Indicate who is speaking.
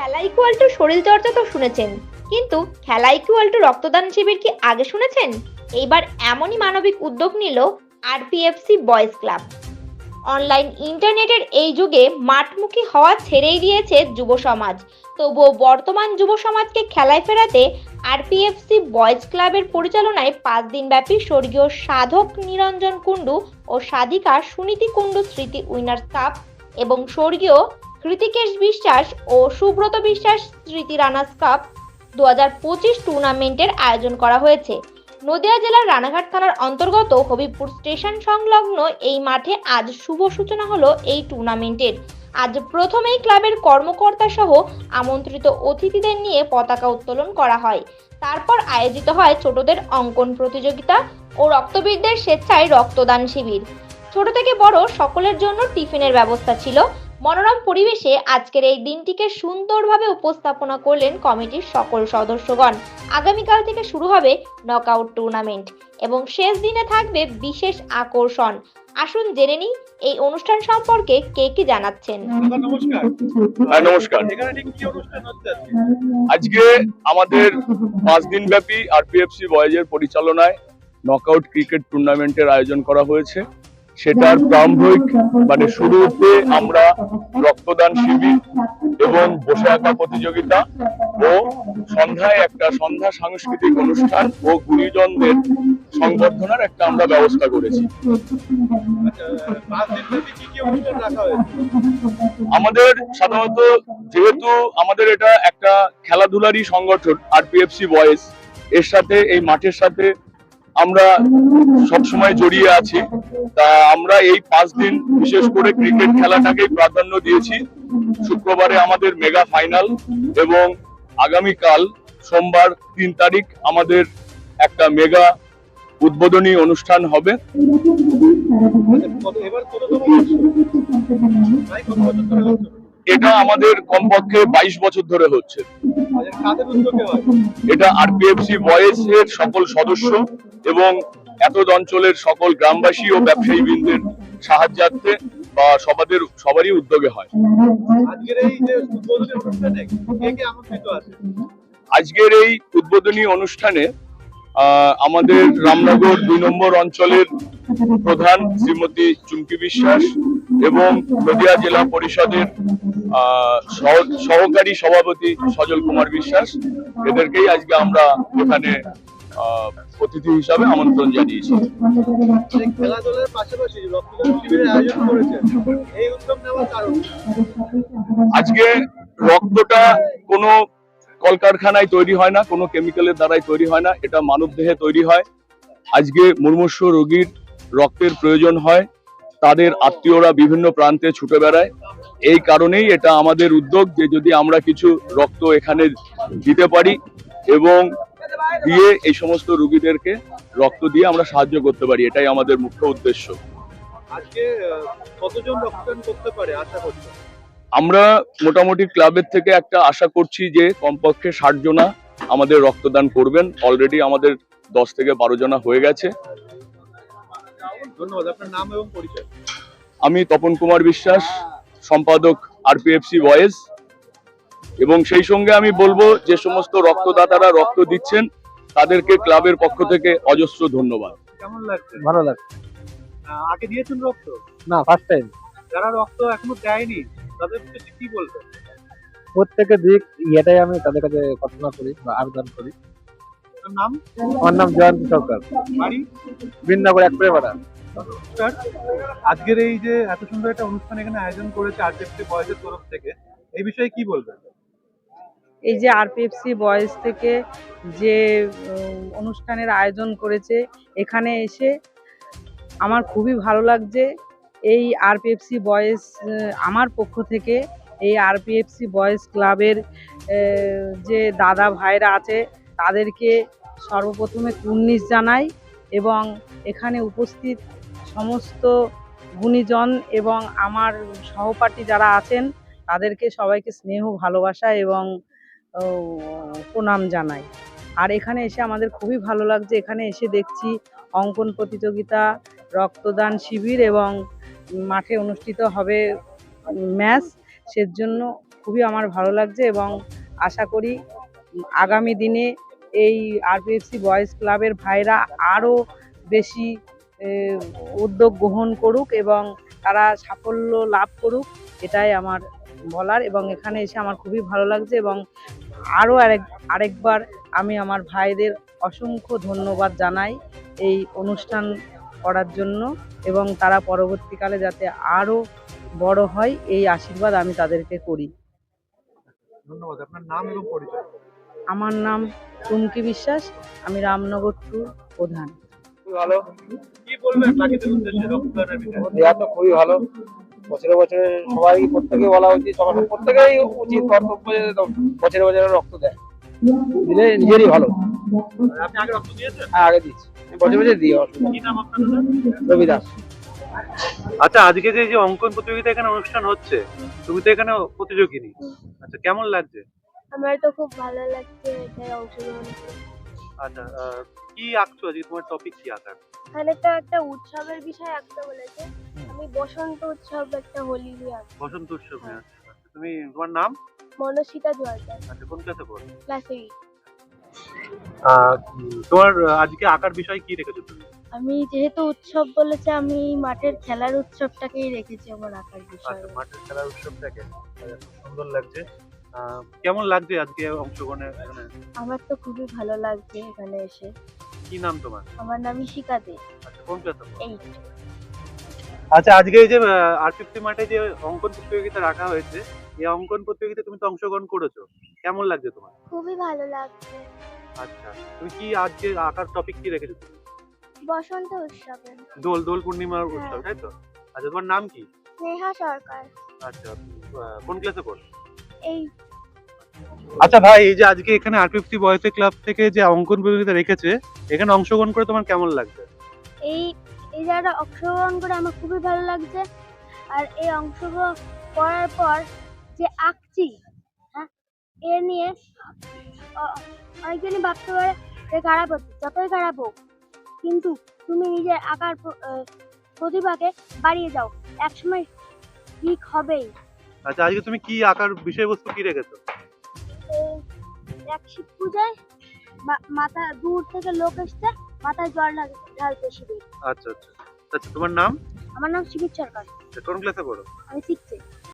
Speaker 1: খেলা equal to শরীর চর্চা তো শুনেছেন। কিন্তু খেলা ইকুয়াল টু রক্তদান শিবির কি আগে শুনেছেন? এইবার এমনই মানবিক উদ্যোগ নিল আরপিএফসি বয়েজ ক্লাব অনলাইন ইন্টারনেটের এই যুগে মাঠমুখী হওয়া ছেড়েই দিয়েছে যুব সমাজ। তবুও বর্তমান যুব সমাজকে খেলায় ফেরাতে আরপিএফসি বয়েজ ক্লাবের পরিচালনায় পাঁচ দিনব্যাপী স্বর্গীয় সাধক নিরঞ্জন কুণ্ডু ও সাধিকা সুনীতি কুণ্ডু স্মৃতি উইনার্স কাপ এবং স্বর্গীয় কৃতিকেশ বিশ্বাস ও সুব্রত বিশ্বাস স্মৃতি রানার্স কাপ দু টুর্নামেন্টের আয়োজন করা হয়েছে। নদিয়া জেলার রানাঘাট থানার অন্তর্গত হবিবপুর স্টেশন সংলগ্ন এই মাঠে আজ শুভ সূচনা হলো এই টুর্নামেন্টের। আজ প্রথমেই ক্লাবের কর্মকর্তা সহ আমন্ত্রিত অতিথিদের নিয়ে পতাকা উত্তোলন করা হয়। তারপর আয়োজিত হয় ছোটদের অঙ্কন প্রতিযোগিতা ও রক্তবীরদের স্বেচ্ছায় রক্তদান শিবির। ছোট থেকে বড় সকলের জন্য টিফিনের ব্যবস্থা ছিল। মনোরম পরিবেশে আজকের এই দিনটিকে সুন্দরভাবে উপস্থাপনা করলেন কমিটির সকল সদস্যগণ। আগামীকাল থেকে শুরু হবে নকআউট টুর্নামেন্ট এবং শেষ দিনে থাকবে বিশেষ আকর্ষণ। আসুন জেনে নিই এই অনুষ্ঠান সম্পর্কে কে জানাচ্ছেন?
Speaker 2: নমস্কার।
Speaker 3: হ্যাঁ নমস্কার।
Speaker 2: কি অনুষ্ঠান হচ্ছে আজকে?
Speaker 3: আজকে আমাদের পাঁচ দিন ব্যাপী আরপিএফসি বয়েজের পরিচালনায় নকআউট ক্রিকেট টুর্নামেন্টের আয়োজন করা হয়েছে। সেটার প্রারম্ভিক মানে শুরুতে আমরা রক্তদান শিবির এবং বসে আঁকা প্রতিযোগিতা ও সন্ধ্যায় একটা সন্ধ্যা সাংস্কৃতিক অনুষ্ঠান ও গুণীজনদের সংবর্ধনার একটা আমরা ব্যবস্থা করেছি। আমাদের সাধারণত যেহেতু আমাদের এটা একটা খেলাধুলারই সংগঠন আরপিএফসি বয়েজ এর সাথে এই মাঠের সাথে আমরা সব সময় জড়িয়ে আছি। তা আমরা এই পাঁচ দিন বিশেষ করে ক্রিকেট খেলাটাকেই প্রাধান্য দিয়েছি। শুক্রবারে আমাদের মেগা ফাইনাল এবং আগামীকাল সোমবার তিন তারিখ আমাদের একটা মেগা উদ্বোধনী অনুষ্ঠান হবে? এটা আমাদের কমপক্ষে বাইশ বছর ধরে হচ্ছে।
Speaker 2: আচ্ছা, কাদের উদ্যোগে হয়?
Speaker 3: এটা আরপিএফসি এর সকল সদস্য এবং এতদ অঞ্চলের সকল গ্রামবাসী ও ব্যবসায়ী বৃন্দের সাহায্যার্থে বা সবাদের সবারই উদ্যোগে হয়।
Speaker 2: আজকের এই উদ্বোধনী অনুষ্ঠানে
Speaker 3: আমাদের রামনগর দুই নম্বর অঞ্চলের প্রধান শ্রীমতী চুমকি বিশ্বাস এবং নদিয়া জেলা পরিষদের সহকারী সভাপতি সজল কুমার বিশ্বাস। এদেরকেই আজকে আমরা এখানে আহ, অতিথি হিসাবে আমন্ত্রণ জানিয়েছি? আজকে রক্তটা কোনো কলকারখানায় তৈরি হয় না কোনো কেমিক্যালের দ্বারাই তৈরি হয় না এটা মানব দেহে তৈরি হয়। আজকে মুমূর্ষ রোগীর রক্তের প্রয়োজন হয়। তাদের আত্মীয়রা বিভিন্ন প্রান্তে ছুটে বেড়ায়। এই কারণেই এটা আমাদের উদ্যোগ যে যদি আমরা কিছু রক্ত এখানে দিতে পারি এবং দিয়ে এই সমস্ত রুগীদেরকে রক্ত দিয়ে আমরা সাহায্য করতে পারি এটাই আমাদের মুখ্য উদ্দেশ্য।
Speaker 2: আজকে কতজন রক্তদান করতে পারে আশা করছ?
Speaker 3: আমরা মোটামুটি ক্লাবের থেকে একটা আশা করছি যে কমপক্ষে ষাট জনা আমাদের রক্তদান করবেন। অলরেডি আমাদের দশ থেকে বারো জনা হয়ে গেছে।
Speaker 2: ধন্যবাদ আপনার নাম এবং পরিচয়।
Speaker 3: আমি তপন কুমার বিশ্বাস সম্পাদক আরপিএফসি ভয়েস এবং সেই সঙ্গে আমি বলব যে সমস্ত রক্তদাতারা রক্ত দিচ্ছেন তাদেরকে ক্লাবের পক্ষ থেকে অজস্র ধন্যবাদ।
Speaker 2: কেমন লাগছে?
Speaker 4: ভালো লাগছে।
Speaker 2: আগে দিয়েছেন রক্ত?
Speaker 4: না ফার্স্ট টাইম
Speaker 2: যারা রক্ত এখনও দেয়নি তাদের উদ্দেশ্যে কি বলবেন?
Speaker 4: প্রত্যেকের দিক ইয়েটাই আমি তাদের কাছে প্রার্থনা করি বা আবেদন করি।
Speaker 2: নাম?
Speaker 4: আমার নাম জয়ন্ত সরকার।
Speaker 2: বাড়ি?
Speaker 4: বৃন্দাবন এক বাড়া
Speaker 2: নমস্কার আজকের এই যে এত সুন্দর একটা অনুষ্ঠান এখানে আয়োজন করেছে আরজেপি বয়সের তরফ থেকে, এই বিষয়ে কি বলবেন?
Speaker 5: এই যে আরপিএফসি বয়েজ থেকে যে অনুষ্ঠানের আয়োজন করেছে, এখানে এসে আমার খুবই ভালো লাগছে। এই আরপিএফসি বয়েজ আমার পক্ষ থেকে এই আরপিএফসি বয়েজ ক্লাবের যে দাদা ভাইরা আছে, তাদেরকে সর্বপ্রথমে কুর্নিশ জানাই এবং এখানে উপস্থিত সমস্ত গুণীজন এবং আমার সহপাঠী যারা আছেন, তাদেরকে সবাইকে স্নেহ, ভালোবাসা এবং প্রণাম জানাই। আর এখানে এসে আমাদের খুবই ভালো লাগছে। এখানে এসে দেখছি অঙ্কন প্রতিযোগিতা, রক্তদান শিবির এবং মাঠে অনুষ্ঠিত হবে ম্যাচ। সেজন্য খুব খুবই আমার ভালো লাগছে এবং আশা করি আগামী দিনে এই আরপিএফসি বয়েজ ক্লাবের ভাইরা আরও বেশি উদ্যোগ গ্রহণ করুক এবং তারা সাফল্য লাভ করুক এটাই আমার বলার এবং এখানে এসে আমার খুবই ভালো লাগছে এবং আরও আরেক আরেকবার আমি আমার ভাইদের অসংখ্য ধন্যবাদ জানাই এই অনুষ্ঠান করার জন্য এবং তারা পরবর্তীকালে যাতে আরও বড় হয় এই আশীর্বাদ আমি তাদেরকে করি।
Speaker 2: ধন্যবাদ আপনার নাম এবং পরিচয়।
Speaker 5: আমার নাম চুমকি বিশ্বাস আমি রামনগর টু প্রধান।
Speaker 4: ভালো। দেওয়া তো খুবই ভালো। বছরে বছরে সবাই প্রত্যেকে বলা উচিত সবার প্রত্যেকেই উচিত কর্তব্য বছরে বছরে রক্ত দেয়। দিলে নিজেরই ভালো।
Speaker 2: আপনি আগে রক্ত দিয়েছেন?
Speaker 4: হ্যাঁ আগে দিচ্ছি বছরে বছরে দিই। রবি দাস
Speaker 2: আচ্ছা আজকে যে যে অঙ্কন প্রতিযোগিতা এখানে অনুষ্ঠান হচ্ছে তুমি তো এখানে প্রতিযোগিনী। আচ্ছা কেমন লাগছে?
Speaker 6: আমার তো খুব ভালো লাগছে অংশগ্রহণ করে।
Speaker 2: আচ্ছা আহ, কি আঁকছো আজকে? তোমার টপিক কি আঁকার?
Speaker 6: এখানে তো একটা উৎসবের বিষয় আঁকতে বলেছে। আমি বসন্ত উৎসব একটা হোলি নিয়ে আঁকবো।
Speaker 2: বসন্ত উৎসব নিয়ে আচ্ছা, আচ্ছা। তুমি তোমার নাম?
Speaker 6: জোয়ারদার
Speaker 2: আচ্ছা কোন ক্লাসে পড়ো?
Speaker 6: ক্লাস এইট
Speaker 2: তোমার আহ, আজকে আঁকার বিষয় কি রেখেছো তুমি?
Speaker 6: আমি যেহেতু উৎসব বলেছে আমি মাঠের খেলার উৎসবটাকেই রেখেছি আমার আঁকার বিষয়।
Speaker 2: আচ্ছা মাঠের খেলার উৎসবটাকে আহ, সুন্দর লাগছে। কেমন লাগছে আজকে অংশগ্রহণে এখানে
Speaker 6: আমার তো খুবই ভালো লাগছে এখানে এসে।
Speaker 2: কি নাম তোমার?
Speaker 6: আমার নাম ইশিকা দে।
Speaker 2: আচ্ছা কোন ক্লাসে?
Speaker 6: এইট
Speaker 2: আচ্ছা আজকে এই যে আরপিএফসি মাঠে যে অঙ্কন প্রতিযোগিতা রাখা হয়েছে এই অঙ্কন প্রতিযোগিতা তুমি তো অংশগ্রহণ করেছ। কেমন লাগছে তোমার?
Speaker 6: খুবই ভালো লাগছে।
Speaker 2: আচ্ছা তুমি কি আজকে আঁকার টপিক কি রেখেছো?
Speaker 6: বসন্ত উৎসবে।
Speaker 2: দোল দোল পূর্ণিমার উৎসব তাই তো? আচ্ছা তোমার নাম কি?
Speaker 6: স্নেহা সরকার।
Speaker 2: আচ্ছা কোন ক্লাসে পড়ো?
Speaker 6: এই।
Speaker 2: আচ্ছা ভাই এই যে আজকে এখানে আরপিএফসি বয়েজ ক্লাব থেকে যে অঙ্কন প্রতিযোগিতা রেখেছে এখানে অংশগ্রহণ করে তোমার কেমন লাগছে?
Speaker 6: এই এই জায়গাটা অংশগ্রহণ করে আমার খুবই ভালো লাগছে। আর এই অংশগ্রহণ করার পর যে আঁকছি হ্যাঁ এ নিয়ে অনেকজনই ভাবতে পারে যে খারাপ হচ্ছে যতই খারাপ হোক কিন্তু তুমি নিজের আঁকার প্রতিভাকে বাড়িয়ে যাও একসময় ঠিক হবেই।
Speaker 2: আচ্ছা আজকে তুমি কি আঁকার বিষয়বস্তু কি রেখেছো?
Speaker 6: এক শিব পূজায় মা- মাথা দূর থেকে লোক এসছে মাথায় জল লাগে ঢালতে শিবির।
Speaker 2: আচ্ছা আচ্ছা। আচ্ছা তোমার নাম?
Speaker 6: আমার নাম শিবির সরকার।
Speaker 2: আচ্ছা, কোন ক্লাসে পড়ো?
Speaker 6: আমি শিখছি